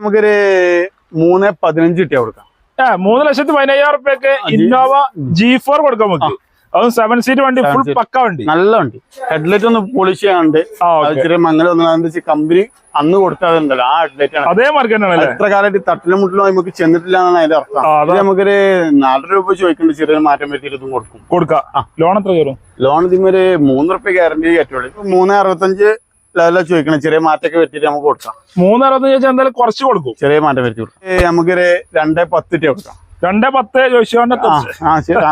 നമുക്കൊരു മൂന്ന് പതിനഞ്ച് കിട്ടിയാ കൊടുക്കാം. ഏ മൂന്ന് ലക്ഷത്തി പതിനയ്യായിരം റുപ്യക്ക് ഇന്നോവ ജി ഫോർ കൊടുക്കാൻ നമുക്ക് അതും സെവൻ സീറ്റ് വണ്ടി ഫുൾ. പക്ക വണ്ടി. നല്ല വണ്ടി. ഹെഡ്ലൈറ്റ് ഒന്ന് പോളിഷ് ചെയ്യാണ്ട് ചെറിയ ഒന്നും കമ്പനി അന്ന് കൊടുത്തതുണ്ടല്ലോ ആ ഹെഡ്ലൈറ്റ് ആണ്. അതേ മാർക്കറ്റാണ് എത്ര കാലമായിട്ട് തട്ടിലും മുട്ടിലും നമുക്ക് ചെന്നിട്ടില്ല എന്നാണ് അതിന്റെ അർത്ഥം. അത്. നമുക്കൊരു നാല് രൂപ ചോദിക്കുന്നുണ്ട്. ചെറിയൊരു മാറ്റം വരുത്തിയിട്ട് കൊടുക്കും. കൊടുക്കാം. ലോൺ എത്ര കയറും ലോൺ ഇതിമൊരു മൂന്ന് റുപ്യ ഗ്യാരണ്ടി കയറ്റുള്ളൂ. മൂന്ന് അറുപത്തഞ്ച് ലെവലിലാണ് ചോദിക്കണം. ചെറിയ മാറ്റമൊക്കെ വരുത്തിയിട്ട് നമുക്ക് കൊടുക്കാം. മൂന്ന് ചോദിച്ചാൽ വെച്ചാൽ എന്തായാലും കുറച്ച് കൊടുക്കും. ചെറിയ മാറ്റം വരുത്തി കൊടുക്കാം. നമുക്കൊരു രണ്ടേ പത്ത് രൂപ കൊടുക്കാം. രണ്ടേ പത്ത്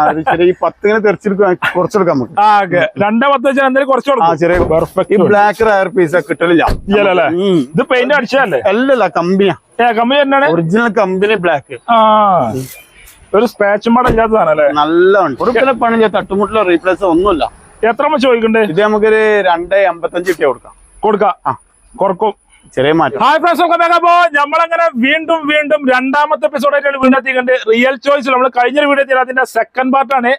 അത് ചെറിയ ഈ പത്തിങ്ങനെ തെറിച്ചെടുക്കാം കുറച്ചെടുക്കാം നമുക്ക്. രണ്ടേ പത്ത് വെച്ചാൽ എന്തായാലും കുറച്ച് കൊടുക്കും. ചെറിയ പെർഫെക്റ്റ് ബ്ലാക്ക് റയർ പീസ് കിട്ടലില്ല. ഇത് പെയിന്റ് അടിച്ചതല്ലേ? അല്ലല്ല കമ്പനിയാ ഏ കമ്പനി തന്നെയാണ്? ഒറിജിനൽ കമ്പനി ബ്ലാക്ക് ഒരു സ്പാച്ച് മാട ഇല്ലാത്തതാണല്ലേ നല്ല ഒരു തട്ടുമുട്ടിലോ റീപ്ലേസ് ഒന്നുമില്ല. എത്ര ചോദിക്കണ്ടേ? ഇത് നമുക്കൊരു രണ്ടേ എൺപത്തഞ്ച് കിട്ടിയ കൊടുക്കാം. കൊടുക്കാം. ചെറിയ മാറ്റം. ഹായ് ഫ്രണ്ട്സ് ഒക്കെ അപ്പോ നമ്മളങ്ങനെ വീണ്ടും വീണ്ടും രണ്ടാമത്തെ എപ്പിസോഡായിട്ടാണ് വീണ്ടും എത്തിക്കണ്ട് റിയൽ ചോയ്സ് നമ്മൾ കഴിഞ്ഞൊരു വീഡിയോ അതിന്റെ സെക്കൻഡ് പാർട്ടാണ്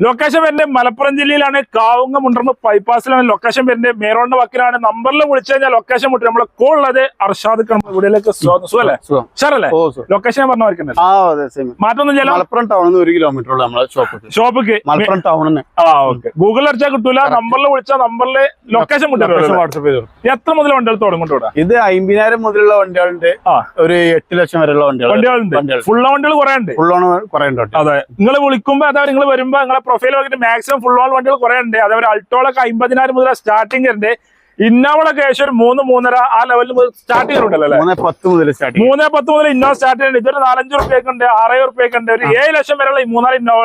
ലൊക്കേഷൻ വരുന്നത് മലപ്പുറം ജില്ലയിലാണ്. കാവുങ്ങ മുണ്ടർന്ന് ബൈപ്പാസിലാണ് ലൊക്കേഷൻ വരുന്നത്. മേറോണ്ട വക്കിലാണ്. നമ്പറിൽ വിളിച്ചു കഴിഞ്ഞാൽ ലൊക്കേഷൻ മുട്ടി. നമ്മളെ കോൾ ഉള്ളത് അർഷാദ് വീഡിയോയിലേക്ക് സ്വാഗതം. സുഖല്ലേ സുഖം. ഷറല്ലേ ഓ സോ ലൊക്കേഷൻ പറഞ്ഞു സെയിം മാറ്റൊന്നും ചെയ്യാലോ മലപ്പുറം ടൗണിൽ ഒരു കിലോമീറ്റർ നമ്മളെ ഷോപ്പ് ഷോപ്പിക്ക് മലപ്പുറം ടൗണിൽ നിന്ന് ആ ഓക്കെ ഗൂഗിളിൽ അടിച്ചാൽ കിട്ടൂല. നമ്പറിൽ വിളിച്ചാൽ നമ്പറിൽ ലൊക്കേഷൻ വാട്സ്ആപ്പ് ചെയ്തു എത്ര മുതൽ വണ്ടികൾ തുടങ്ങും ഇത് അമ്പതിനായിരം മുതലുള്ള വണ്ടികളുണ്ട്. ഒരു എട്ട് ലക്ഷം വരെയുള്ള വണ്ടികൾ വണ്ടികളുണ്ട്. ഫുള്ള വണ്ടികൾ കുറെ ഉണ്ട്? ഓൺ കുറെ ഉണ്ട്. അതെ. നിങ്ങൾ വിളിക്കുമ്പോ അതാ നിങ്ങൾ വരുമ്പോ നിങ്ങളെ പ്രൊഫൈൽ നോക്കിയിട്ട് മാക്സിമം ഫുൾ ഓൾ വണ്ടികൾ കുറെ ഉണ്ട്. അതേപോലെ അൾട്ടോളൊക്കെ അമ്പതിനായിരം മുതൽ സ്റ്റാർട്ടിംഗ് ഉണ്ട്. ഇന്നോവളൊക്കെ ഏകദേശം ഒരു മൂന്ന് മൂന്നര ആ ലെവലിൽ സ്റ്റാർട്ടിംഗ് ഉണ്ടല്ലോ അല്ലേ? മൂന്ന് പത്ത് മുതൽ സ്റ്റാർട്ടിങ് മൂന്ന് പത്ത് മുതൽ ഇന്നോവ സ്റ്റാർട്ട് ചെയ്യുന്നുണ്ട്. ഇതൊരു നാലഞ്ച് റുപ്യൊക്കെ ഉണ്ട് ആറേ റുപ്യൊക്കെ ഉണ്ട്. ഒരു ഏഴ് ലക്ഷം വരെയുള്ള ഈ മൂന്നാൽ ഇന്നോവ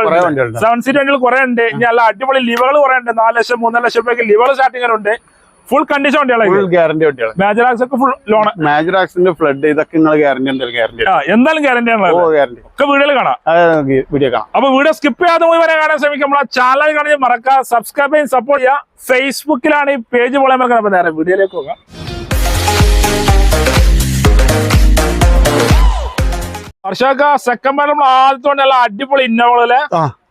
സെവൻ സീറ്റ് വണ്ടികൾ കുറെ ഉണ്ട്. ഇനി നല്ല അടിപൊളി ലിവകൾ കുറെ ഉണ്ട്. നാല് ലക്ഷം മൂന്നര ലക്ഷം രൂപയ്ക്ക് ലിവകൾ സ്റ്റാർട്ടിംഗ് ഉണ്ട് ഫുൾ കണ്ടീഷൻ വണ്ടികളാണ് ഗ്യാരണ്ടി വണ്ടികൾ മേജറാക്സ് ഒക്കെ ഫുൾ ലോൺ മേജർ ഫ്ലഡ് ഇതൊക്കെ നിങ്ങൾ ഗ്യാരണ്ടി എന്തായാലും ഗ്യാരണ്ടി എന്തായാലും ഗ്യാരണ്ടി ആണല്ലോ ഗ്യാരണ്ടി ഒക്കെ വീഡിയോ കാണാം. വീഡിയോ കാണാം. അപ്പൊ വീഡിയോ സ്കിപ്പ് ചെയ്യാതെ പോയി വരെ കാണാൻ ശ്രമിക്കും നമ്മളെ ചാനൽ കാണാൻ മറക്കാം. സബ്സ്ക്രൈബ് ചെയ്യാൻ സപ്പോർട്ട് ചെയ്യാം. ഫേസ്ബുക്കിലാണ് ഈ പേജ് പോലെ മറക്കാൻ നേരെ വീഡിയോയിലേക്ക് പോകാം. ഹർഷാക്ക സെക്കൻഡ് നമ്മൾ ആദ്യത്തെ വണ്ടി അടിപൊളി ഇന്നോളല്ലേ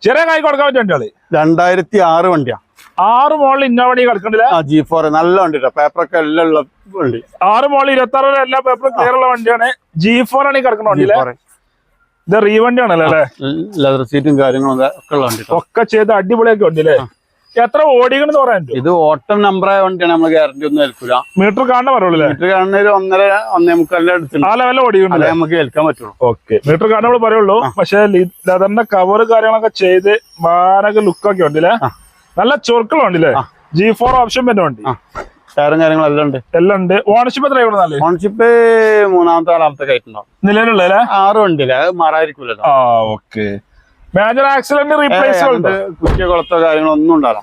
ചെറിയ കൈ കൊടുക്കാൻ പറ്റിയ വണ്ടികൾ. രണ്ടായിരത്തി ആറ് വണ്ടിയാ. ആറ് മോളിൽ ഇന്നോവ വണ്ടി കിടക്കണ്ടില്ല ജി ഫോർ നല്ല വണ്ടി പേപ്പറൊക്കെ എല്ലാം ഉള്ള വണ്ടി. ആറ് മോളിൽ ഇരുപത്തി ആറ് എല്ലാ പേപ്പറും ക്ലിയർ ഉള്ള വണ്ടിയാണ്. ജി ഫോർ ആണ് കിടക്കുന്ന വണ്ടിയിലെ ഇത് റീ വണ്ടിയാണല്ലോ അല്ലേ? ലെതർ സീറ്റും കാര്യങ്ങളും ഒക്കെ ഉള്ള വണ്ടി ഒക്കെ ചെയ്ത് അടിപൊളിയൊക്കെ വണ്ടിയില്ലേ എത്ര ഓടിക്കണെന്ന് പറയാൻ ഇത് ഓട്ടം നമ്പർ ആയ വണ്ടിയാണ് നമ്മൾ ഗ്യാരണ്ടി ഒന്നും ഏൽക്കില്ല മീറ്റർ കാണാൻ പറയുള്ളൂ മീറ്റർ കാണുന്ന ഒരു ഒന്നര ഒന്നേ മുക്കാലിന്റെ അടുത്തുണ്ട്. ആ ലെവലിൽ ഓടിക്കണ്ടല്ലേ നമുക്ക് ഏൽക്കാൻ പറ്റുള്ളൂ. ഓക്കെ മീറ്റർ കാണാൻ നമ്മൾ പറയുള്ളൂ. പക്ഷെ ലെതറിന്റെ കവർ കാര്യങ്ങളൊക്കെ ചെയ്ത് മാനക ലുക്കൊക്കെ ഉണ്ടല്ലേ. നല്ല ചൊറുക്കളുണ്ടല്ലേ? അല്ലേ ജി ഫോർ ഓപ്ഷൻ പിന്നെ വണ്ടി. ടയറും കാര്യങ്ങളും എല്ലാം ഉണ്ട്. എല്ലാം ഉണ്ട്. ഓണർഷിപ്പ് എത്ര ഇവിടെ ഓണർഷിപ്പ് മൂന്നാമത്തെ നാലാമത്തെ കയറ്റുണ്ടാവും നിലവിലുള്ള ആറ് വണ്ടിയില്ല അത് മാറായിരിക്കൂലോ ആ ഓക്കെ മേജർ ആക്സിഡന്റ് റീപ്ലേസ് ഉണ്ടാകാം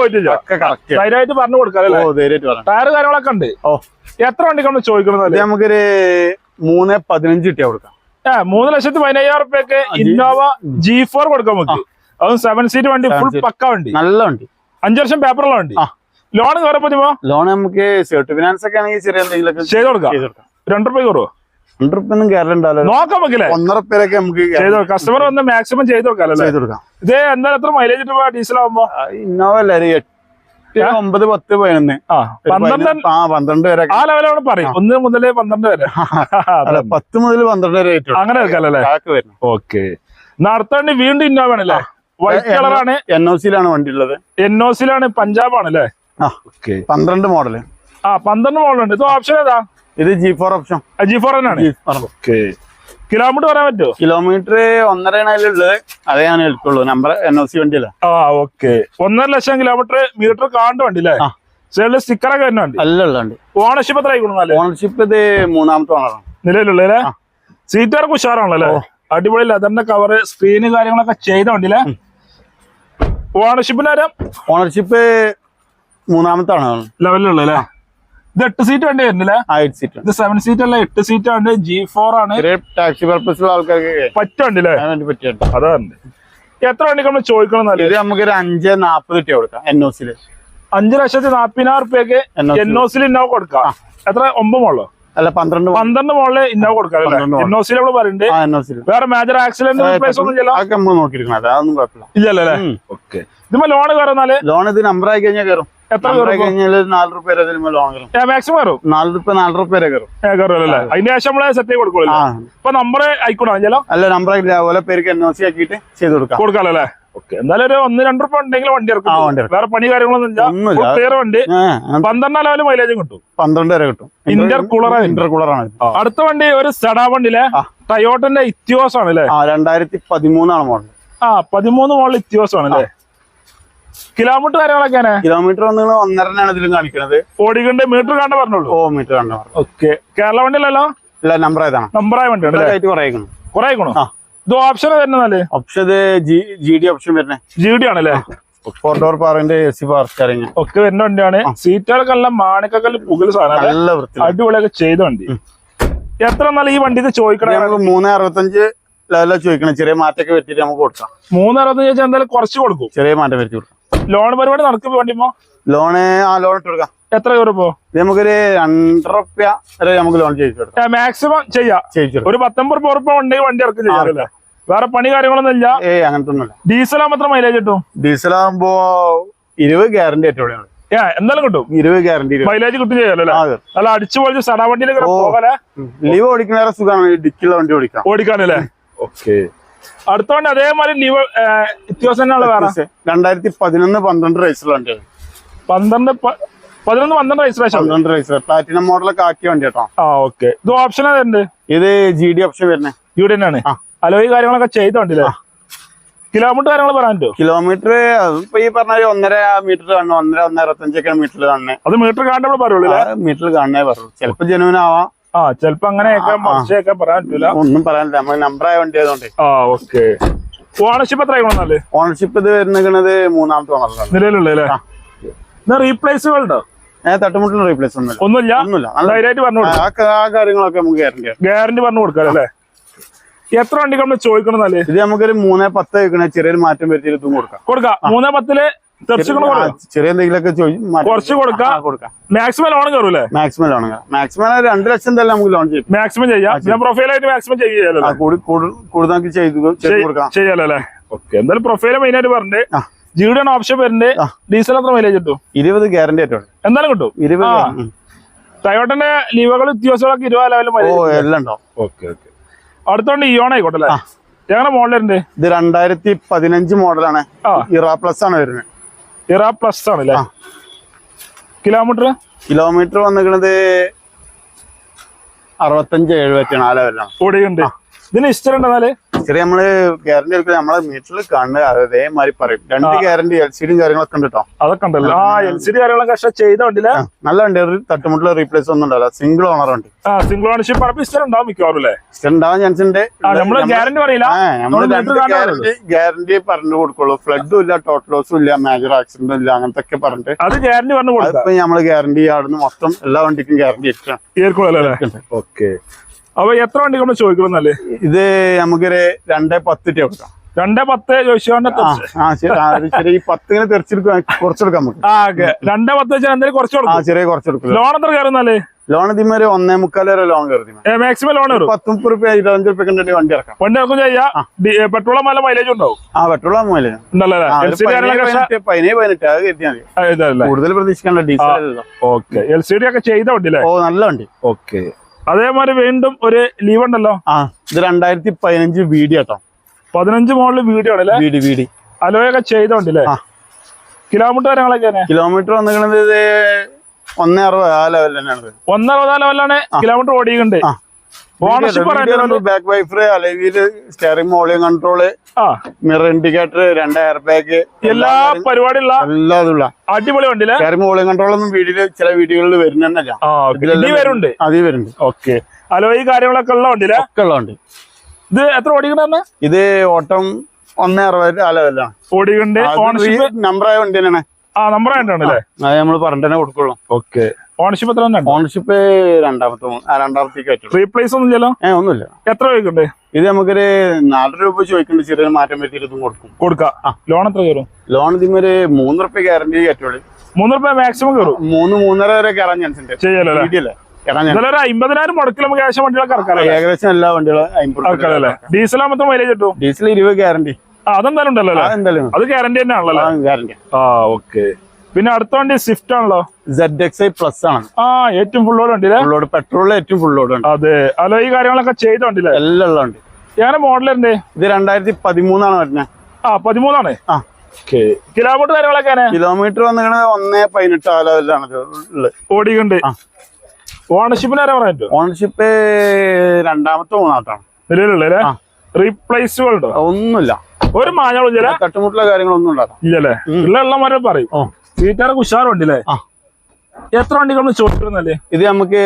പോയിട്ടില്ല? ധൈര്യമായിട്ട് പറഞ്ഞു ടയർ കാര്യങ്ങളൊക്കെ ഉണ്ട്. ഓ. എത്ര ചോദിക്കുന്നത് നമുക്കൊരു മൂന്ന് പതിനഞ്ച് കിട്ടിയാ കൊടുക്കാം. മൂന്ന് ലക്ഷത്തി പതിനയ്യായിരം റുപ്യൊക്കെ ഇന്നോവ ജി ഫോർ കൊടുക്കാൻ നമുക്ക്. അതും സെവൻ സീറ്റ് വണ്ടി ഫുൾ. പക്ക വണ്ടി. നല്ല വണ്ടി. അഞ്ചു വർഷം പേപ്പറുള്ള വണ്ടി. ലോൺ പറ്റുമോ ലോൺ നമുക്ക് സെർട്ട് ഫിനാൻസ് ഒക്കെ ആണെങ്കിൽ ചെറിയ എന്തെങ്കിലും ചെയ്ത് കൊടുക്കാം. രണ്ടു റുപ്യ കുറവ് രണ്ടു റുപ്യ ഒന്നും കയറൽ നോക്കാം വെക്കില്ലേ ഒന്നര പേരൊക്കെ നമുക്ക് ചെയ്ത് കസ്റ്റമർ വന്ന് മാക്സിമം ചെയ്ത് കൊടുക്കാം ചെയ്ത് കൊടുക്കാം. ഇത് എന്തായാലും എത്ര മൈലേജ് ഇട്ട് ഡീസൽ ആവുമ്പോ? ഇന്നോവ അല്ലേ? ഒരു ഒമ്പത് പത്ത് പതിനൊന്ന്. ആ പന്ത്രണ്ട് വരെ ആ ലെവലാണ് പറയും. ഒന്ന് മുതൽ പന്ത്രണ്ട് വരെ. അല്ല പത്ത് മുതൽ പന്ത്രണ്ട് വരെ അങ്ങനെ ഓക്കെ. എന്നാ അടുത്ത വണ്ടി വീണ്ടും ഇന്നോവ ആണല്ലേ? വൈറ്റ് കളറാണ് എൻ ഒ സിയിലാണ് വണ്ടി ഉള്ളത് എൻ ഒ സിയിലാണ് പഞ്ചാബ് ആണല്ലേ അല്ലേ ഓക്കെ പന്ത്രണ്ട് മോഡൽ ആ പന്ത്രണ്ട് ഉണ്ട്. ഇത് ഓപ്ഷൻ ഏതാ? ഇത് G four option G four തന്നെയാണ്. ഓക്കെ കിലോമീറ്റർ പറയാൻ പറ്റുമോ കിലോമീറ്റർ ഒന്നര ഉള്ളത് അതേ ഞാൻ എടുക്കുള്ളൂ നമ്പർ എൻ ഒ സി വണ്ടിയല്ല ആ ഓക്കെ ഒന്നര ലക്ഷം കിലോമീറ്റർ മീറ്റർ കാണ്ട വണ്ടി അല്ലേ? സ്റ്റിക്കറൊക്കെ വരുന്നുണ്ട് ഓണർഷിപ്പ് എത്ര ആയിക്കോളൂ ഓണർഷിപ്പ് ഇത് മൂന്നാമത്തെ ഓണറാണ് നിലവിലുള്ളേ. സീറ്റുകാർക്ക് ഉഷാറാണല്ലേ. അടിപൊളി ലെതറിന്റെ കവർ സ്ക്രീന് കാര്യങ്ങളൊക്കെ ചെയ്ത വണ്ടിയില്ലേ? ഓണർഷിപ്പിന് നേരം ഓണർഷിപ്പ് മൂന്നാമത്തെ ആണ് ലെവലിലുള്ളല്ലേ ഇത് എട്ട് സീറ്റ് വണ്ടി വരുന്നില്ലേ? ആ എട്ട് സീറ്റ് ഇത് സെവൻ സീറ്റ് അല്ല എട്ട് സീറ്റ് ആണ്. ജി ഫോർ ആണ്. ടാക്സി പർപ്പസ് ആൾക്കാർക്ക് പറ്റുണ്ടല്ലേ വേണ്ടി അതാണ് എത്ര വണ്ടിക്ക് നമ്മൾ ചോദിക്കണം ഇത് നമുക്ക് ഒരു അഞ്ച് നാപ്പത് രൂപ കൊടുക്കാം എൻ ഒ സിയിൽ അഞ്ച് ലക്ഷത്തി നാപ്പതിനായിരം റുപ്യക്ക് എൻഒസിൽ എൻ ഒ സിയിൽ ഇന്നോവ കൊടുക്കാം. എത്ര? ഒമ്പത് മോളോ? അല്ല പന്ത്രണ്ട് പന്ത്രണ്ട് മോളിൽ ഇന്നോവ കൊടുക്കാം എൻ ഒ പറയുന്നുണ്ട് വേറെ മേജർ ആക്സിഡന്റ് അതൊക്കെ നമ്മൾ നോക്കിയിരിക്കണം. അതൊന്നും കുഴപ്പമില്ല. ഇല്ലല്ലേ? ഉം. ഓക്കെ. ഇതുമ്പോ ലോൺ കയറുന്നാൽ? ലോൺ ഇത് നമ്പർ ആയി കഴിഞ്ഞാൽ കയറും. എത്ര കഴിഞ്ഞാൽ നാല് റുപ്യ വരെ ഇതിന് ലോൺ കയറും. മാക്സിമം കയറും? നാല് റുപ്യ നാല് റുപ്യ വരെ കയറും. കയറുമല്ലോ അതിന്റെ ശേഷം നമ്മളെ സെറ്റ് ആ. ഇപ്പൊ നമ്പർ അല്ല നമ്പർ ആയിട്ട് ഓലെ പേർക്ക് എൻ ഒ സി ആക്കിയിട്ട് ചെയ്ത് കൊടുക്കാം. കൊടുക്കാലോ അല്ലേ? ഓക്കെ. എന്തായാലും ഒരു ഒന്ന് രണ്ട് റുപ്യ ഉണ്ടെങ്കിൽ വണ്ടി ഇറക്കും. വേറെ പണി കാര്യങ്ങളൊന്നും ഇല്ല. ക്ലിയർ വണ്ടി. പന്ത്രണ്ടാം ലെവൽ മൈലേജും കിട്ടും. പന്ത്രണ്ട് വരെ കിട്ടും. ഇന്റർ ആണ്. ഇന്റർ ആണ്. ഇത്. അടുത്ത വണ്ടി ഒരു സെഡാ വണ്ടിയിലെ. ടയോട്ടന്റെ ഇത്യോസ് ആണ് അല്ലേ? രണ്ടായിരത്തി പതിമൂന്നാണ് മോഡൽ ആ പതിമൂന്ന് മോഡൽ ഇത്യോസ് ആണ് അല്ലേ? കിലോമീറ്റർ കാര്യങ്ങളൊക്കെയാണ് കിലോമീറ്റർ വന്ന് ഒന്നരനാണ് ഇതിലും കാണിക്കുന്നത് ഓടിക്കണ്ട് മീറ്റർ കാണാൻ പറഞ്ഞോളൂ. ഓ മീറ്റർ കണ്ടോ ഓക്കെ. കേരള വണ്ടിയല്ലല്ലോ അല്ല നമ്പർ ഏതാണ് നമ്പർ ആയ വണ്ടി കുറയിക്കണം കുറെ ആയിക്കണോ. ഇത് ഓപ്ഷൻ വരുന്നല്ലേ ഓപ്ഷൻ ജി ഡി ഓപ്ഷൻ വരുന്നത് ജി ഡി ആണല്ലേ? ഫോർ ഡോർ പാറിന്റെ എ സി പാർ സ്റ്റാറിങ് ഒക്കെ വരുന്ന വണ്ടിയാണ്. സീറ്റുകളൊക്കെ നല്ല മാണിക്കക്കല്ല് പുകൽ സാധനം അടിപൊളിയൊക്കെ ചെയ്ത വണ്ടി. എത്ര നല്ല ഈ വണ്ടി ചോദിക്കണം നമുക്ക് മൂന്ന് അറുപത്തഞ്ച് ലെവലിലാണ് ചോദിക്കണം. ചെറിയ മാറ്റൊക്കെ വരുത്തിയിട്ട് നമുക്ക് കൊടുക്കാം. മൂന്ന് അറുപത്തഞ്ച് വെച്ചാൽ എന്തായാലും കുറച്ച് കൊടുക്കും. ചെറിയ മാറ്റം വരുത്തി കൊടുക്കാം. ലോൺ പരിപാടി നടക്കുമ്പോ വണ്ടിമോ ലോണ് ആ ലോൺ ഇട്ട് കൊടുക്കാം. എത്ര രൂപ നമുക്കൊരു രണ്ടര റുപ്യ നമുക്ക് ലോൺ ചെയ്യിച്ചു മാക്സിമം ചെയ്യാം. ഒരു പത്തൊമ്പത് റുപ്യ ഉറുപ്പ ഉണ്ടെങ്കിൽ വണ്ടി ഇറക്കി ചെയ്യാറില്ല വേറെ പണി കാര്യങ്ങളൊന്നും ഇല്ല ഏ അങ്ങനത്തെ ഒന്നുമില്ല ഡീസൽ ആകുമ്പോൾ മൈലേജ് കിട്ടും? ഡീസൽ ആകുമ്പോ ഇരുപത് ഗ്യാരണ്ടി ഏറ്റവും എന്തായാലും കിട്ടും. ഇരുപത് ഗ്യാരണ്ടി മൈലേജ് കിട്ടും ചെയ്യാലോ അല്ല? അടിച്ചു പൊളിച്ച് സടാ വണ്ടിയിലേക്ക് പോകാലെ? ലീവ് ഓടിക്കുന്ന സുഖമാണ്. ഡിക്കുള്ള വണ്ടി ഓടിക്കാം. ഓടിക്കാനല്ലേ? ഓക്കെ. അടുത്ത വണ്ടി അതേമാതിരി ലീവ് വ്യത്യാസം തന്നെയാണ് വേറെ. രണ്ടായിരത്തി പതിനൊന്ന് പന്ത്രണ്ട് റേസുള്ള വണ്ടിയാണ്. പന്ത്രണ്ട് പതിനൊന്ന് പന്ത്രണ്ട് രജിസ്ട്രേഷൻ പന്ത്രണ്ട് വയസ്സ് പ്ലാറ്റിനം മോഡലൊക്കെ ആക്കിയ വണ്ടി കേട്ടോ ആ ഓക്കെ ഇത് ഓപ്ഷൻ ഏതുണ്ട്? ഇത് ജി ഡി ഓപ്ഷൻ വരുന്നത് ഇവിടെ തന്നെയാണ്. ആ. അലോയി കാര്യങ്ങളൊക്കെ ചെയ്ത വണ്ടിയില്ലേ കിലോമീറ്റർ കാര്യങ്ങൾ പറയാൻ പറ്റുമോ? കിലോമീറ്റർ ഇപ്പൊ ഈ പറഞ്ഞ ഒന്നര മീറ്റർ കാണണം ഒന്നര ഒന്നര അറുപത്തഞ്ചൊക്കെ മീറ്റർ കാണണേ അത് മീറ്റർ കാണുമ്പോൾ പറയുള്ളൂ മീറ്ററിൽ മീറ്റർ കാണണേ പറയുള്ളൂ. ചിലപ്പോ ജനുവിനാവാം. ആ ചിലപ്പോ അങ്ങനെയൊക്കെ. മറിച്ചൊക്കെ പറയാൻ പറ്റൂല. ഒന്നും പറയാനില്ല. നമ്മൾ നമ്പർ ആയ വണ്ടി ആയതുകൊണ്ട്. ആ ഓക്കെ ഓണർഷിപ്പ് എത്ര ഓണർഷിപ്പ് ഇത് വരുന്നത് മൂന്നാമത്തെ ഓണർ നിലവിലുള്ള അല്ലേ? തട്ടുമുട്ടിന് റീപ്ലേസ് ഒന്നുമില്ല. ഒന്നുമില്ല? ധൈര്യമായിട്ട് പറഞ്ഞു കൊടുക്കാം. ആ കാര്യങ്ങളൊക്കെ നമുക്ക് ഗ്യാരണ്ടി ഗ്യാരണ്ടി പറഞ്ഞു കൊടുക്കാം അല്ലേ? എത്ര വണ്ടി നമ്മൾ ചോദിക്കണം അല്ലേ ഇത് നമുക്കൊരു മൂന്നേ പത്ത് വെക്കണേ. ചെറിയൊരു മാറ്റം വരുത്തിയിട്ട് ഇതും കൊടുക്കാം. കൊടുക്കാം. മൂന്നേ പത്തിൽ ചെറിയ എന്തെങ്കിലുമൊക്കെ കുറച്ച് കൊടുക്കാം. മാക്സിമം ലോൺ കയറൂലേ മാക്സിമം ലോൺ മാക്സിമം രണ്ട് ലക്ഷം തന്നെ നമുക്ക് ലോൺ ചെയ്യും. മാക്സിമം ചെയ്യാം. പ്രൊഫൈലായിട്ട് മാക്സിമം ചെയ്യാലോ കൂടുതൽ അല്ലേ? ഓക്കെ എന്തായാലും പ്രൊഫൈൽ മെയിൻ ആയിട്ട് പറഞ്ഞിട്ട് ജിയുടെ ഓപ്ഷൻ വരുന്നുണ്ട് ഡീസൽ എത്ര മൈലേജ് കിട്ടും? ഇരുപത് ഗ്യാരണ്ടി ആയിട്ടുണ്ട് എന്തായാലും കിട്ടും. ഇരുപത്. ടയോട്ടന്റെ ലീവുകൾ വ്യത്യാസങ്ങളൊക്കെ ഇരുപത് ലെവലും ഓ എല്ലാം ഉണ്ടാവും. Okay okay. അടുത്തോണ്ട് ഇയോൺ ആയിക്കോട്ടെ അല്ലേ മോഡൽ ഞങ്ങളുടെ മോഡലുണ്ട് ഇത് രണ്ടായിരത്തി പതിനഞ്ച് മോഡലാണ്. ആ. ഇറ പ്ലസ് ആണ് വരുന്നത്. ഇറ പ്ലസ് ആണ് അല്ലേ കിലോമീറ്റർ കിലോമീറ്റർ വന്നിരിക്കുന്നത് അറുപത്തഞ്ച് എഴുപത്തി നാല് ഓടിയുണ്ട് ഇതിന് ഇഷ്ടം ഉണ്ടെന്നാൽ? ചെറിയ നമ്മൾ ഗ്യാരണ്ടി എടുക്കുക നമ്മളെ മീറ്ററിൽ കാണുന്നത് അതേമാതിരി പറയും. രണ്ട് ഗ്യാരണ്ടി എൽ സി ഡിയും കാര്യങ്ങളൊക്കെ ഉണ്ട് കേട്ടോ അതൊക്കെ ഉണ്ടല്ലോ. ആ. എൽ സി ഡി കാര്യങ്ങളൊക്കെ പക്ഷെ ചെയ്ത വണ്ടിയില്ല ആ, നല്ല വണ്ടി ഒരു തട്ടുമുട്ടിൽ റീപ്ലേസ് ഒന്നും ഉണ്ടാവില്ല. സിംഗിൾ ഓണർ ഉണ്ട്. സിംഗിൾ ഓണർഷിപ്പ് ഉണ്ടാവും മിക്കവാറും അല്ലേ? ഉണ്ടാവാൻ ചാൻസ് ഉണ്ട്. ഗ്യാരണ്ടി പറയില്ല. ഗ്യാരണ്ടി പറഞ്ഞു കൊടുക്കുള്ളൂ. ഫ്ലഡും ഇല്ല ടോട്ടൽ ലോസും ഇല്ല മേജർ ആക്സിഡന്റും ഇല്ല അങ്ങനത്തെ ഒക്കെ പറഞ്ഞിട്ട്. അത് ഗ്യാരണ്ടി പറഞ്ഞു കൊടുക്കും നമ്മൾ ഗ്യാരണ്ടി ആടുന്ന്. മൊത്തം എല്ലാ വണ്ടിക്കും ഗ്യാരണ്ടി ഇട്ടാണ് ഓക്കെ അപ്പൊ എത്ര വണ്ടി നമ്മൾ ചോദിക്കണമെന്നല്ലേ ഇത് നമുക്കൊരു രണ്ടേ പത്ത് കൊടുക്കാം. രണ്ടേ പത്ത് ഒരു ചെറിയ തെറിച്ചെടുക്കാൻ കുറച്ചെടുക്കാം നമുക്ക്. ആ ഓക്കെ. രണ്ടേ പത്ത് വെച്ചാൽ എന്തെങ്കിലും കുറച്ച് കൊടുക്കും. ചെറിയ കുറച്ചെടുക്കില്ല ലോൺ എത്ര കയറുന്നല്ലേ ലോൺ ഇതിമൊരു ഒന്നേ മുക്കാൽ വരെ ലോൺ കയറി മാക്സിമം ലോൺ പത്തും പത്ത് മുപ്പത് റുപ്യ ഇരുപത്തഞ്ച് റുപ്യ കണ്ടിട്ട് വണ്ടി ഇറക്കാം. വണ്ടി ഇറക്കും ചെയ്യാം. പെട്രോൾ നല്ല മൈലേജ് ഉണ്ടാവും. ആ പെട്രോൾ മൈലേജ് പതിനേഴ് പതിനെട്ട് അത് കരുതിയാൽ മതി. കൂടുതൽ പ്രതീക്ഷിക്കാനുള്ള diesel okay. L C D ഒക്കെ ചെയ്ത വണ്ടി ഓ നല്ല വണ്ടി. ഓക്കെ. അതേമാതിരി വീണ്ടും ഒരു ലീവ് ഉണ്ടല്ലോ? ആ ഇത് രണ്ടായിരത്തി പതിനഞ്ച് വീഡിയോ കേട്ടോ. പതിനഞ്ച് മോളിൽ വീഡിയോ ആണല്ലേ വീഡി വീഡി അലോയൊക്കെ ചെയ്തോണ്ടല്ലേ കിലോമീറ്റർ കാര്യങ്ങളൊക്കെ കിലോമീറ്റർ വന്നിരിക്കുന്നത് ഒന്നേ അറുപത് ആ ലെവൽ തന്നെയാണ്. ഇത്. ആ ലെവലാണ് കിലോമീറ്റർ ഓടിയിട്ടുണ്ട്. ആ. Ownership back wiper അലവിയിൽ steering volume control mirror indicator രണ്ട് എയർ ബാഗ് എല്ലാ പരിപാടിയുള്ള എല്ലാം അതുള്ള അടിപൊളി വണ്ടിയില്ലേ സ്റ്റിയറിംഗ് വോളിയം കൺട്രോൾ ഒന്നും വീഡിയോയിൽ ചില വീടുകളിൽ ഇനി വരുന്നുണ്ട്. അതേ വരുന്നുണ്ട്. ഓക്കെ അലോയി കാര്യങ്ങളൊക്കെ ഉള്ള വണ്ടിയില്ലേ ഒക്കെ ഉള്ളതുണ്ട് ഇത് എത്ര ഓടിക്കണ ഇത് ഓട്ടം ഒന്നേ അറുപത് ആ ലെവലാണ് ഓടിക്കണ്ട്. ഓണർഷിപ്പ് നമ്പർ ആയ വണ്ടി തന്നെയാണ്. ആ നമ്പർ ആയിട്ടാണല്ലേ അത് നമ്മൾ പറഞ്ഞിട്ട് തന്നെ കൊടുക്കുള്ളൂ. ഓക്കെ ഓണർഷിപ്പ് എത്ര ഓണർഷിപ്പ് രണ്ടാമത്തെ രണ്ടാമത്തേക്ക് റീപ്ലേസ് ഒന്നും ഇല്ലല്ലോ? ഏ ഒന്നുമില്ല. എത്ര ചോദിക്കണ്ടേ ഇത് നമുക്കൊരു നാല് രൂപ ചോദിക്കുന്നുണ്ട് ചെറിയ മാറ്റം വരുത്തിയിട്ട് ഇതും കൊടുക്കും. കൊടുക്കാം. ലോൺ എത്ര കയറും? ലോൺ ഇതിമൊരു മൂന്ന് റുപ്യ ഗ്യാരണ്ടി കയറ്റുള്ളൂ. മൂന്ന് റുപ്യ മാക്സിമം കയറും മൂന്ന് മൂന്നര വരെ കയറാൻ ചാൻസ് ഉണ്ട്. ഒരു അമ്പതിനായിരം നമുക്ക് ക്യാഷ് വണ്ടികളൊക്കെ ഏകദേശം എല്ലാ വണ്ടികളും ഡീസൽ ആകുമ്പോൾ മൈലേജ് കിട്ടും? ഡീസൽ ഇരുപത് ഗ്യാരണ്ടി ആ അതെന്തായാലും ഉണ്ടല്ലോ അത് ഗ്യാരണ്ടി തന്നെ ആണല്ലോ ഗ്യാരണ്ടി ആ ഓക്കെ പിന്നെ അടുത്ത വണ്ടി സ്വിഫ്റ്റ് ആണല്ലോ. സെഡ് എക്സ് ഐ പ്ലസ് ആണ്. ആ ഏറ്റവും ഫുൾ ലോഡ് ഉണ്ട് ലോഡ് പെട്രോൾ ഏറ്റവും ഫുൾ ലോഡ് ഉണ്ട് അതെ. അല്ല ഈ കാര്യങ്ങളൊക്കെ ചെയ്തോണ്ടില്ലേ എല്ലാം ഉള്ളതുണ്ട് ഞാൻ മോഡലുണ്ട് ഇത് രണ്ടായിരത്തി പതിമൂന്നാണ് വരുന്നത് ആ പതിമൂന്നാണ്? ആ. കിലോമീറ്റർ കാര്യങ്ങളൊക്കെ കിലോമീറ്റർ വന്നിരിക്കുന്നത് ഒന്നേ പതിനെട്ട് ആ ലെവലിലാണ് ഉള്ളത്. ആ. ഓണർഷിപ്പിന് ആരാ പറയാൻ ഓണർഷിപ്പ് രണ്ടാമത്തെ മൂന്നാമത്താണ്. നിലവിലുള്ള. റീപ്ലേസുകൾ ഉണ്ടോ? ഒന്നുമില്ല. ഒരു മാഞ്ഞ കട്ടുമുട്ടുള്ള കാര്യങ്ങളൊന്നും ഉണ്ടാകും ഇല്ലല്ലേ ഉള്ള എല്ലാം പറയും. ഓ വീട്ടുകാർക്ക് ഉഷാറുണ്ടല്ലേ എത്ര വണ്ടികൾ ചോദിക്കുന്നല്ലേ ഇത് നമുക്ക്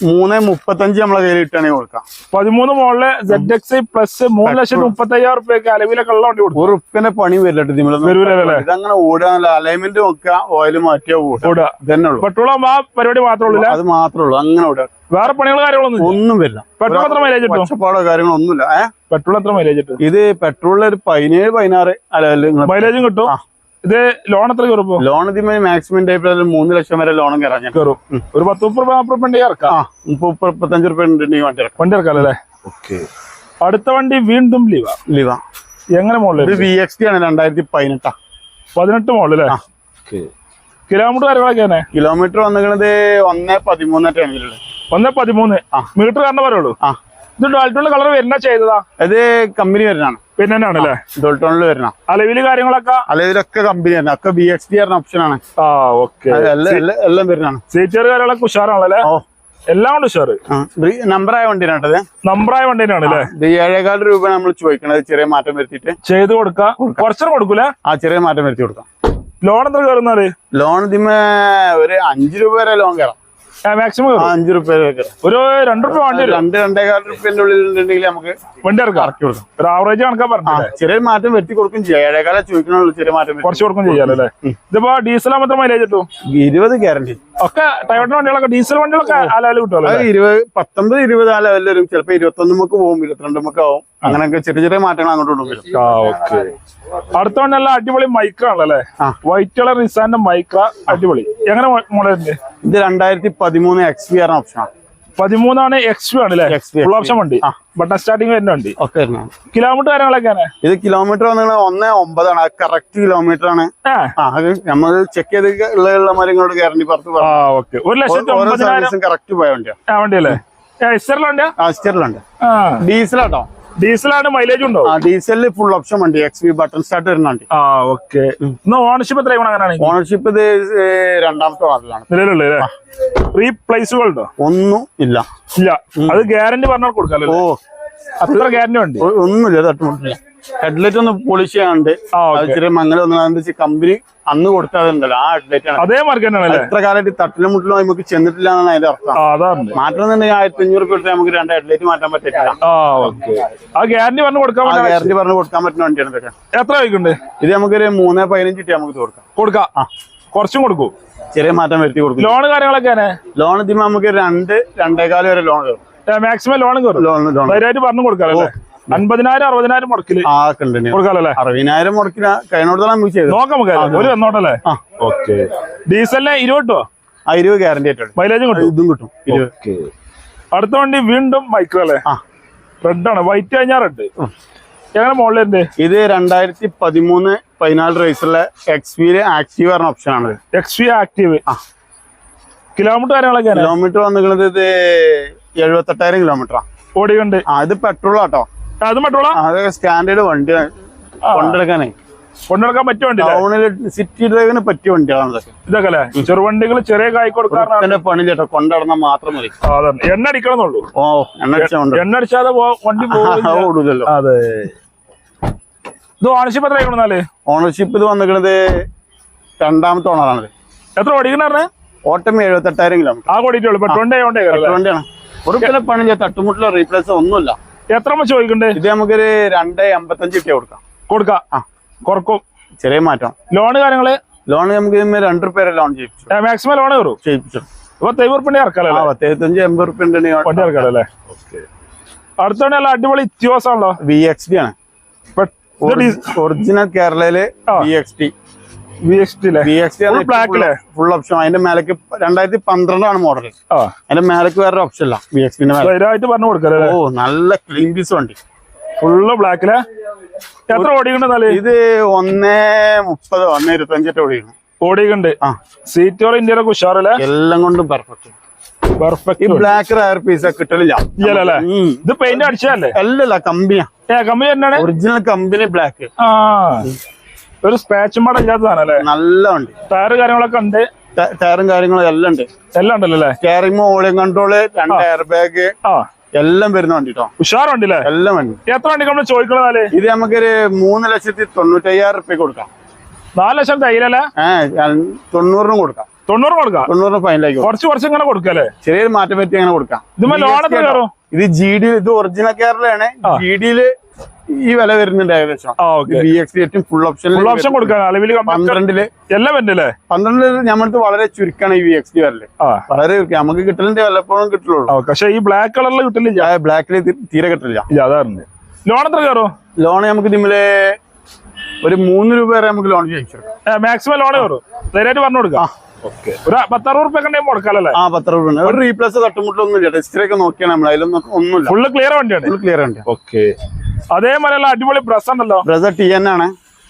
മൂന്ന് മുപ്പത്തഞ്ച് നമ്മളെ കയ്യിൽ ഇട്ടാണെങ്കിൽ കൊടുക്കാം. പതിമൂന്ന് മോളിലെ സെഡ് എക്സ് പ്ലസ് മൂന്ന് ലക്ഷത്തി മുപ്പത്തി അയ്യായിരം റുപ്യക്ക് അലവിലൊക്കെ ഉള്ള വണ്ടി കൊടുക്കും. ഉറുപ്പിന്റെ പണി വരില്ലേ? ഇതങ്ങനെ ഓടാനല്ല അലൈൻമെന്റ് നോക്കുക ഓയിൽ മാറ്റിയാ ഓടുക. ഓടുക. ഉള്ളു. പെട്രോൾ ആ പരിപാടി മാത്രമേ ഉള്ളൂ അത് മാത്രമേ ഉള്ളൂ. അങ്ങനെ ഓടുക. വേറെ പണികൾ കാര്യങ്ങളൊന്നും ഇല്ല. ഒന്നും വരില്ല. പെട്രോൾ എത്ര മൈലേജ് പാടോ ഒച്ചപ്പാടോ കാര്യങ്ങളോ ഒന്നുമില്ല. ഏഹ് പെട്രോൾ എത്ര മൈലേജ് ഇത് പെട്രോളിൽ ഒരു പതിനേഴ് പതിനാറ് അല്ല മൈലേജും കിട്ടും. ഇത് ലോൺ എത്ര കയറുമ്പോ ലോൺ ഇതിന് മാക്സിമം ടൈപ്പ് മൂന്ന് ലക്ഷം വരെ ലോണും കയറാൻ ഞാൻ. കയറും ഒരു പത്ത് മുപ്പത് നാൽപ്പത് വണ്ടി ഇറക്കാം. മുപ്പത് മുപ്പത്തഞ്ച് റുപ്യ വണ്ടി ഇറക്കാം. വണ്ടി ഇറക്കാം അല്ലേ അടുത്ത വണ്ടി വീണ്ടും ലിവ? ലിവ. എങ്ങനെ ഇത് മോളിൽ വി എക്സ് ടി ആണ് രണ്ടായിരത്തി പതിനെട്ടാ. പതിനെട്ട് മോളിൽ കിലോമീറ്റർ കാര്യങ്ങളൊക്കെ കിലോമീറ്റർ വന്നിരിക്കുന്നത് ഒന്നേ പതിമൂന്ന് ടൈമിലുള്ളത് ഒന്ന് പതിമൂന്ന്. ആ. മീറ്റർ കാരണം പറയുള്ളൂ? ഇത് ഡോൾട്ടുള്ള കളർ വരുന്ന ചെയ്തതാ? ഇത് കമ്പനി വരുന്നതാണ്. പിന്നെ തന്നെയാണല്ലേ ഡോൾട്ടോണിൽ വരണം. അലവിൽ കാര്യങ്ങളൊക്കെ? അലവിലൊക്കെ കമ്പനി തന്നെ. ഒക്കെ ബി എക്സ് ടി പറഞ്ഞ ഓപ്ഷനാണ് ആ ഓക്കെ. എല്ലാം വരുന്നതാണ്. സീറ്റർ കാര്യങ്ങളൊക്കെ ഉഷാറാണല്ലേ? ഓ. എല്ലാം കൊണ്ട് ഉഷാറ്? നമ്പറായ വണ്ടിയാണ് കേട്ടത് നമ്പറായ അല്ലേ ഏഴേകാൽ രൂപ നമ്മൾ ചോദിക്കണത്. ചെറിയ മാറ്റം വരുത്തിയിട്ട്. ചെയ്ത് കൊടുക്കാം. കുറച്ചും കൊടുക്കൂലേ? ആ ചെറിയ മാറ്റം വരുത്തി കൊടുക്കാം. ലോൺ എത്ര കയറുന്നത്? ലോൺ ഇതിമേ ഒരു അഞ്ചു രൂപ വരെ ലോൺ കയറാം മാക്സിമം ആ അഞ്ച് കയറാം ഒരു രണ്ട് റുപ്യ വണ്ടി രണ്ട് രണ്ടേകാൽ റുപ്യന്റെ ഉള്ളിൽ ഉണ്ടെങ്കിൽ നമുക്ക് വണ്ടി ഇറക്കാം ഇറക്കി കൊടുക്കാം. ഒരു ആവറേജ് കണക്കാ ആ ചെറിയ മാറ്റം വെട്ടി കൊടുക്കും ചെയ്യാം. ഏഴേകാല ചോദിക്കണുള്ളൂ ചെറിയ മാറ്റം. കുറച്ച് കൊടുക്കും ചെയ്യാല്ലേ ഇതിപ്പോ ഡീസൽ മാത്രം മൈലേജ് കിട്ടും? ഇരുപത് ഗ്യാരണ്ടി ഒക്കെ ടയോട്ട വണ്ടികളൊക്കെ ഡീസൽ വണ്ടികളൊക്കെ അലാൽ കിട്ടുമല്ലോ അത് ഇരുപത് പത്തൊമ്പത് ഇരുപത് ആ ലെവലിൽ വരും. ചിലപ്പോ ഇരുപത്തൊന്ന് നമുക്ക് പോകും ഇരുപത്തിരണ്ട് നമുക്ക് ആവും. അങ്ങനെയൊക്കെ ചെറിയ ചെറിയ മാറ്റങ്ങൾ അങ്ങോട്ടും ഓക്കെ. അടുത്ത അടിപൊളി മൈക്ര ആണല്ലേ വൈറ്റ് കളർ റിസാന്റെ മൈക്ര അടിപൊളി. എങ്ങനെ മോഡലിന്റെ ഇത് രണ്ടായിരത്തി പതിമൂന്ന് എക്സ് പി ആറിന് ഓപ്ഷനാണ് പതിമൂന്നാണ് എക്സ് പി ആണല്ലേ ഫുൾ ഓപ്ഷൻ വണ്ടി. ബട്ടൺ സ്റ്റാർട്ടിങ് വരുന്ന വണ്ടി കിലോമീറ്റർ കാര്യങ്ങളൊക്കെയാണ് ഇത് കിലോമീറ്റർ വന്നത് ഒന്ന് ഒമ്പതാണ് കറക്റ്റ് കിലോമീറ്റർ ആണ്. നമ്മൾ ചെക്ക് ചെയ്ത് ഉള്ള മരങ്ങളോട് ഗ്യാരണ്ടി പുറത്ത് ഓക്കെ ഒരു ലക്ഷത്തി കറക്റ്റ് പോയ വണ്ടിയാണ് വണ്ടിയല്ലേ? എസ്റ്ററിലെ വണ്ടിയാ ആ സ്റ്റെറിലുണ്ട് ആ. ഡീസലാട്ടോ ഡീസലാണ് മൈലേജ് ഉണ്ടോ? ആ ഡീസലിൽ ഫുൾ ഓപ്ഷൻ വണ്ടി എക്സ് വി ബട്ടൺ സ്റ്റാർട്ട് വരുന്ന വണ്ടി. ആ ഓക്കെ ഓണർഷിപ്പ് എത്ര അങ്ങനെയാണെങ്കിൽ? ഓണർഷിപ്പ് ഇത് രണ്ടാമത്തെ വാർഡിലാണ്. നിലവിലുള്ളത് റീപ്ലേസുകൾ ഉണ്ടോ ഒന്നും ഇല്ല. ഇല്ല. അത് ഗ്യാരണ്ടി പറഞ്ഞാൽ കൊടുക്കാമല്ലോ ഓ. അത്ര ഗ്യാരണ്ടി ഉണ്ട് ഒന്നുമില്ല ഒന്നുമില്ല തട്ടുമുട്ടില്ല. ഹെഡ്ലൈറ്റ് ഒന്ന് പോളിഷ് ചെയ്യാണ്ട് ചെറിയ മങ്ങൽ വെച്ചാൽ കമ്പനി അന്ന് കൊടുത്തതുണ്ടല്ലോ ആ ഹെഡ്ലൈറ്റ് ആണ്. അതേ മാർക്ക് എത്ര കാലമായിട്ട് തട്ടിലും മുട്ടിലും നമുക്ക് ചെന്നിട്ടില്ല എന്നാണ് അതിന്റെ അർത്ഥം. ആ അതാണ്. മാറ്റം എന്നുണ്ടെങ്കിൽ ആയിരത്തി അഞ്ഞൂറ് രൂപ കൊടുത്താൽ നമുക്ക് രണ്ട് ഹെഡ്ലൈറ്റ് മാറ്റാൻ പറ്റില്ല. ഗ്യാരണ്ടി പറഞ്ഞു കൊടുക്കാൻ ഗ്യാരണ്ടി പറഞ്ഞു കൊടുക്കാൻ പറ്റുന്ന വണ്ടിയാണ് ഇതൊക്കെ. എത്ര വൈകുണ്ട് ഇത് നമുക്കൊരു മൂന്ന് പതിനഞ്ച് കിട്ടിയാൽ നമുക്ക് കൊടുക്കാം. കൊടുക്കാം? ആ. കുറച്ചും കൊടുക്കൂ? ചെറിയ മാറ്റം വരുത്തി കൊടുക്കും. ലോൺ കാര്യങ്ങളൊക്കെ ലോൺ ഇതിന് നമുക്ക് രണ്ട് രണ്ടേകാലം വരെ ലോൺ മാക്സിമം ലോൺ കയറും ലോൺ ധൈര്യമായിട്ട് പറഞ്ഞു കൊടുക്കാമല്ലേ അൻപതിനായിരം അറുപതിനായിരം മുടക്കിൽ അറുപതിനായിരം മുടക്കില്ല കഴിഞ്ഞോടത്തോളം നമുക്ക് ചെയ്തു നോക്കാം നമുക്ക് ഒരു വന്നോട്ടല്ലേ ആ. ഓക്കെ. ഡീസലിന് ഇരുപത് കിട്ടുമോ ആ ഇരുപത് ഗ്യാരണ്ടി ആയിട്ടുണ്ട്. മൈലേജും കിട്ടും? ഇതും കിട്ടും. അടുത്ത വണ്ടി വീണ്ടും മൈക്രോ അല്ലേ? റെഡ് ആണ്. വൈറ്റ് കഴിഞ്ഞാൽ റെഡ് എങ്ങനെ മുകളിലുണ്ട് ഇത് രണ്ടായിരത്തി പതിമൂന്ന് പതിനാല് റേസിലെ എക്സ്പീരിയ ആക്റ്റീവ് പറഞ്ഞ ഓപ്ഷൻ ആണ്. എക്സ് വി ആക്റ്റീവ് കിലോമീറ്റർ കാര്യങ്ങളൊക്കെ കിലോമീറ്റർ വന്നിട്ട് ഇത് എഴുപത്തെട്ടായിരം കിലോമീറ്ററാണ് ഓടിയുണ്ട് ആ ഇത് പെട്രോൾ ആട്ടോ. അത് സ്റ്റാൻഡേർഡ് വണ്ടി. കൊണ്ടെടുക്കാനേ. കൊണ്ടെടുക്കാൻ പറ്റിയ വണ്ടി ടൗണിൽ സിറ്റി ഡ്രൈവിന് പറ്റിയ വണ്ടിയാണ് ഇതൊക്കെ. അല്ലേ ചെറുവണ്ടികൾ ചെറിയ കായ് കൊടുക്കാറാണ് എന്റെ പണി ചേട്ടാ കൊണ്ടടന്ന മാത്രം മതി. എണ്ണ അടിക്കണമെന്നുള്ളൂ. ഓ എണ്ണ എണ്ണ അടിച്ചാതെ വണ്ടി ഓടൂലല്ലോ അതെ ഇത് ഓണർഷിപ്പ് എത്ര ആയിക്കണെന്നാൽ ഓണർഷിപ്പ് ഇത് വന്നിരിക്കണത് രണ്ടാമത്തെ ഓണറാണ് എത്ര ഓടിക്കണേ ഓട്ടം എഴുപത്തെട്ടായിരം കിലോമീറ്റർ ആ ഓടിയിട്ടുള്ളൂ. വണ്ടിയാണ് ഒരു പിന്നെ പണി ചെയ്യാം തട്ടുമുട്ടിലോ റീപ്ലേസോ ഒന്നുമില്ല. എത്ര ചോദിക്കണ്ടേ? ഇത് നമുക്കൊരു രണ്ട് എൺപത്തഞ്ച് ഇട്ടിയാ കൊടുക്കാം. കൊടുക്കാം. ആ. കുറക്കും. ചെറിയ മാറ്റം. ലോണ് കാര്യങ്ങൾ? ലോൺ നമുക്ക് രണ്ട് റുപ്യ ലോൺ ചെയ്യിപ്പിച്ചു. മാക്സിമം ലോൺ കയറും ചെയ്യിപ്പിച്ചു. ഇപ്പൊ തൈവൂർപ്പിന്റെ ഇറക്കാലോ പത്തേത്തഞ്ച് എൺപത് റുപ്യ വണ്ടി ഇറക്കാലോ അല്ലേ? നല്ല അടിപൊളി ഇത്യോസാണല്ലോ വി എക്സ് ഡി ആണ്. ഒറിജിനൽ കേരളയിൽ. V X T full option അതിന്റെ മേലേക്ക് രണ്ടായിരത്തി പന്ത്രണ്ടാണ് മോഡൽ അതിന്റെ മേലേക്ക് വേറെ ഓപ്ഷൻ ഇല്ല. വി എക്സ് ടിന്റെ മേലെ ധൈര്യമായിട്ട് പറഞ്ഞു കൊടുക്കാലോ ഓ നല്ല ക്ലീൻ പീസ് വണ്ടി. ഫുള്ള് ബ്ലാക്കിൽ എത്ര എന്നാൽ? ഇത് ഒന്നേ മുപ്പത് ഒന്നേ ഇരുപത്തഞ്ചിട്ട് ഓടിക്കണം ഓടിക്കുന്നുണ്ട് ആ. സീറ്റോർ ഇന്ത്യയിലൊക്കെ ഉഷാറല്ലേ? എല്ലാം കൊണ്ടും പെർഫെക്റ്റ് ഈ പെർഫെക്റ്റ് ബ്ലാക്ക് റയർ പീസ് കിട്ടലില്ല. ഇല്ലല്ലേ. ഇത് പെയിന്റ് അടിച്ചതല്ലേ? അല്ലല്ല കമ്പനിയാ കമ്പനി ഒറിജിനൽ കമ്പനി ബ്ലാക്ക് ആ. ഒരു സ്പാച്ചും പാടം ഇല്ലാത്ത സാധനല്ലേ നല്ല ഉണ്ട് ടയറ് കാര്യങ്ങളൊക്കെ ഉണ്ട്. ടയറും കാര്യങ്ങളും എല്ലാം ഉണ്ട്. എല്ലാം ഉണ്ടല്ലോ അല്ലേ? സ്റ്റിയറിംഗ് ഓളിയം കൺട്രോൾ രണ്ട് എയർ ബാഗ് ആ. എല്ലാം വരുന്ന വണ്ടി കേട്ടോ ഉഷാറുണ്ടല്ലേ? എല്ലാം വണ്ടി. എത്ര വണ്ടി നമ്മൾ ചോദിക്കണതാൽ? ഇത് നമുക്കൊരു മൂന്ന് ലക്ഷത്തി തൊണ്ണൂറ്റയ്യായിരം റുപ്യ കൊടുക്കാം. നാല് ലക്ഷം തൈലല്ലേ? ഏഹ് തൊണ്ണൂറിനും കൊടുക്കാം. തൊണ്ണൂറ് കൊടുക്കാം? തൊണ്ണൂറിന് ഫൈനലായി കുറച്ച് കുറച്ച് ഇങ്ങനെ കൊടുക്കല്ലേ ചെറിയൊരു മാറ്റം പറ്റി അങ്ങനെ കൊടുക്കാം. ഇത് ലോൺ ഇത് ജി ഡി ഇത് ഒറിജിനൽ കേരളയാണ് ജി ഡിയിൽ ഈ വില വരുന്നുണ്ട് ഏകദേശം. B X full option full option കൊടുക്കാൻ അലവിൽ പന്ത്രണ്ടിൽ. എല്ലാം വരണ്ടല്ലേ പന്ത്രണ്ടിൽ ഞമ്മടുത്ത് വളരെ ചുരുക്കാണ് ഈ വി എക്സ് ഡി വരൽ. വളരെ ചുരുക്കം നമുക്ക് കിട്ടലിന്റെ വല്ലപ്പോഴും കിട്ടുള്ളൂ പക്ഷേ ഈ ബ്ലാക്ക് കളറിൽ കിട്ടില്ല ബ്ലാക്കിൽ തീരെ കിട്ടില്ല അതാറുണ്ട് ലോൺ എത്ര കയറും? ലോൺ നമുക്ക് ഇതിമിൽ ഒരു മൂന്ന് രൂപ വരെ നമുക്ക് ലോൺ ചോദിച്ചു മാക്സിമം ലോൺ കയറും. ധൈര്യമായിട്ട് പറഞ്ഞു കൊടുക്കാം. ഓക്കെ ഒരു പത്തറുപത് റുപ്യ ഒക്കെ ആ പത്ത് രൂപ ഒരു റീപ്ലേസ് തട്ടുമുട്ടൊന്നും ഇല്ല ടെസ്റ്റർ നോക്കിയാണ് നമ്മൾ അതിലൊന്നും ഒന്നുമില്ല. ഫുള്ള് ക്ലിയർ വണ്ടിയാണ്. ഫുൾ ക്ലിയർ വണ്ടി ഓക്കെ അതേമാതിരി അടിപൊളി ബ്രസ് ഉണ്ടല്ലോ ബ്രസ് ടി എൻ ആണ്.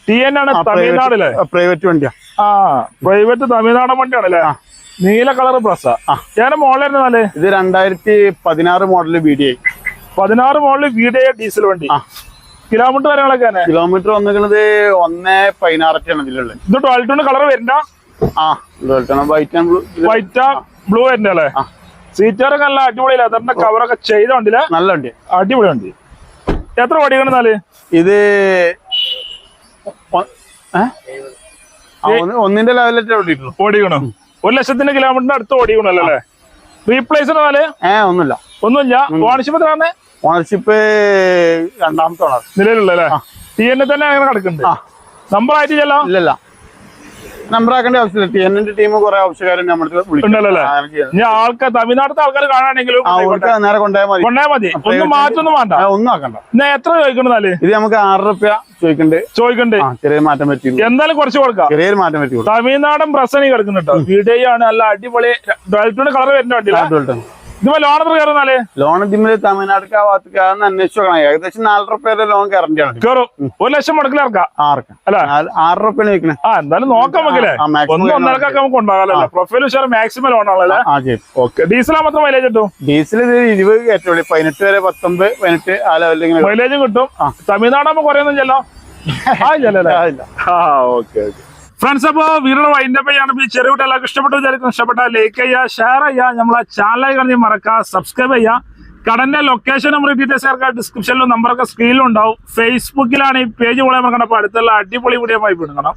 ടി എൻ ആണ് തമിഴ്നാടിലെ. പ്രൈവറ്റ് വണ്ടിയാ. ആ പ്രൈവറ്റ് തമിഴ്നാടൻ വണ്ടിയാണല്ലേ? നീല കളർ പ്രസ്സാ ഞാൻ നാല്? ഇത് രണ്ടായിരത്തി പതിനാറ് മോഡൽ ബി ഡി ഐ പതിനാറ് model V D I diesel വണ്ടി. കിലോമീറ്റർ കാര്യങ്ങളൊക്കെ കിലോമീറ്റർ വന്നിരിക്കുന്നത് ഒന്നേ പതിനാറൊക്കെയാണ് ഇതിലുള്ളത്. ഇത് ട്വൽവ് കളർ വരുന്ന? ആ white and blue white blue ആ. സീറ്ററൊക്കെ നല്ല അടിപൊളി ലെതറിന്റെ കവറൊക്കെ ചെയ്ത വണ്ടിയിലെ നല്ല വണ്ടി അടിപൊളി വണ്ടി. എത്ര ഇത് ഏ? ആ, ഒന്ന്- ഒന്നിന്റെ ലെവലിലേ ഓടിയിട്ടുള്ളൂ. ഓടിക്കണം ഒരു ലക്ഷത്തിന്റെ കിലോമീറ്ററിന്റെ അടുത്ത് ഓടിക്കണല്ലോ അല്ലേ? റീപ്ലേസ് നാല് ഏ ഒന്നുമില്ല. ഒന്നുമില്ല. ഓണർഷിപ്പ് എത്രയാണ്? ഓണർഷിപ്പ് രണ്ടാമത്തെ ഓണർ നിലവിലുള്ള അല്ലേ ടി എന്നെ തന്നെ അങ്ങനെ കിടക്കുന്നുണ്ട് നമ്പർ ആയിട്ട് ചെല്ലാം ഇല്ലല്ല. നമ്പർ ആക്കേണ്ട ആവശ്യമില്ല ടി എന്നിന്റെ ടീം കുറെ ആവശ്യക്കാരും നമ്മുടെ അല്ലേ? ഇനി ആൾക്കാർ തമിഴ്നാട്ടിലത്തെ ആൾക്കാർ കാണാണെങ്കിലും നേരെ കൊണ്ടുപോയാൽ മതി. മതി. ഒന്നും മാറ്റൊന്നും വേണ്ട. ഒന്നും ആക്കണ്ട. എന്നാ എത്ര ചോദിക്കണെന്നാൽ ഇത് നമുക്ക് ആറ് റുപ്യ ചോദിക്കണ്ട്. ചോദിക്കണ്ട്. ചെറിയ മാറ്റം പറ്റി എന്തായാലും കുറച്ച് കൊടുക്കാം. ചെറിയ മാറ്റം പറ്റി തമിഴ്നാടൻ പ്രസനി കിടക്കുന്നുണ്ടോ വീഡിയോ ആണ് നല്ല അടിപൊളി ഡോൾട്ടിന്റെ കളർ വരുന്ന വണ്ടി ലോൺ ലോൺ ഇതിമ്മൽ തമിഴ്നാട്ടിലേക്ക് ആ ഭാഗത്തേക്ക് അതൊന്ന് അന്വേഷിച്ച് നോക്കണം ഏകദേശം നാല് റുപ്യയുടെ ലോൺ ഗ്യാരണ്ടി ആണ്. കയറും. ഒരു ലക്ഷം മുടക്കിൽ ഇറക്കാം ആറ് റുപ്യാണ് ആ എന്തായാലും നോക്കാം നമുക്കല്ലേ? ഒന്നരക്കൊക്കെ നമുക്ക് ഉണ്ടാകാമല്ലോ പ്രൊഫൈൽ ഉഷാർ മാക്സിമം ലോൺ ആണല്ലേ ആ ചെയ്യും ഓക്കെ ഡീസൽ മാത്രം മൈലേജ് കിട്ടും? ഡീസൽ ഇത് ഇരുപത് കയറ്റുള്ളൂ പതിനെട്ട് വരെ പത്തൊമ്പത് പതിനെട്ട് ആ ലെവലിൽ ഇങ്ങനെ മൈലേജും കിട്ടും. തമിഴ്നാടാകുമ്പോ കുറയൊന്നും ചെല്ലോ ആ ഇല്ല. ആ ഓക്കെ ഓക്കെ ഫ്രണ്ട്സ് അപ്പോ വീടിന്റെ വൈൻഡപ്പ് ചെയ്യാണ്. ഈ ചെറിയ എല്ലാവർക്കും ഇഷ്ടപ്പെട്ടു വിചാരിക്കും ഇഷ്ടപ്പെട്ട ലൈക്ക് ചെയ്യുക ഷെയർ ചെയ്യുക. നമ്മളെ ചാനലായി കാണി മറക്കുക സബ്സ്ക്രൈബ് ചെയ്യുക. കടന്റെ ലൊക്കേഷൻ നമ്പർ ഡീറ്റെയിൽസ് ചേർക്കുക ഡിസ്ക്രിപ്ഷനിലും നമ്പറൊക്കെ സ്ക്രീനിലുണ്ടാവും ഫേസ്ബുക്കിലാണ് ഈ പേജ് പോലെ കണ്ടപ്പോൾ അടുത്തുള്ള അടിപൊളി വീഡിയോ ആയി വിടുക്കണം